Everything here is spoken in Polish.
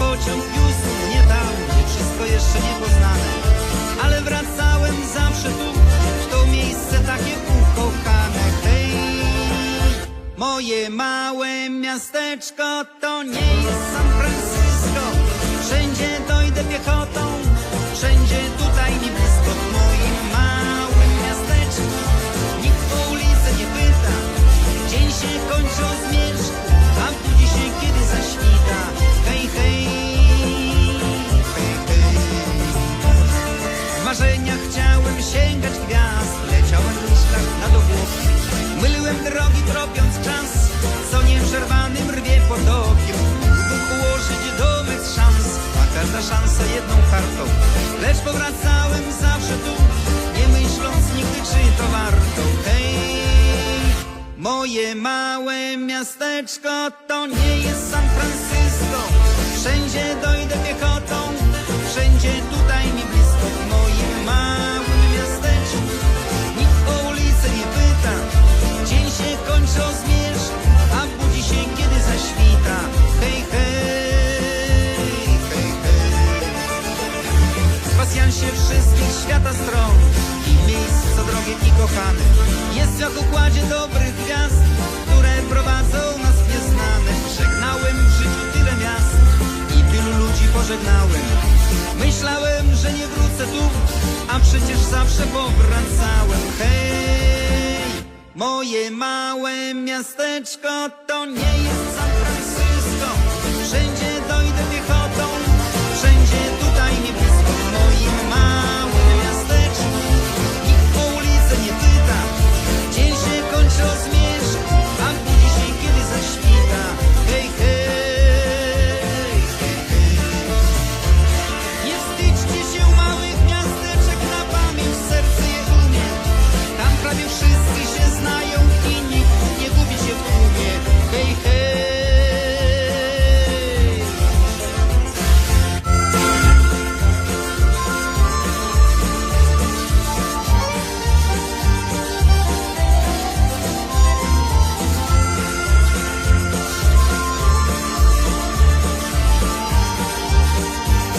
pociąg wiózł mnie tam, gdzie wszystko jeszcze niepoznane. Ale wracałem zawsze tu, w to miejsce takie ukochane. Hej, moje małe miasteczko to nie jest San Francisco. Wszędzie W marzeniach chciałem sięgać gwiazd Leciałem w myślach nad obłoki Myliłem drogi tropiąc czas. Co nieprzerwanym rwie potokiem Mógł ułożyć domek z szans. A każda szansa jedną kartą. Lecz powracałem zawsze tu Nie myśląc nigdy czy to warto. Hej, moje małe miasteczko To nie jest San Francisco. Wszędzie dojdę piechotą Wszystkich świata stron. I miejsc co drogie i kochane. Jest w układzie dobrych gwiazd Które prowadzą nas w nieznane. Żegnałem w życiu tyle miast I tylu ludzi pożegnałem. Myślałem, że nie wrócę tu A przecież zawsze powracałem. Hej, moje małe miasteczko To nie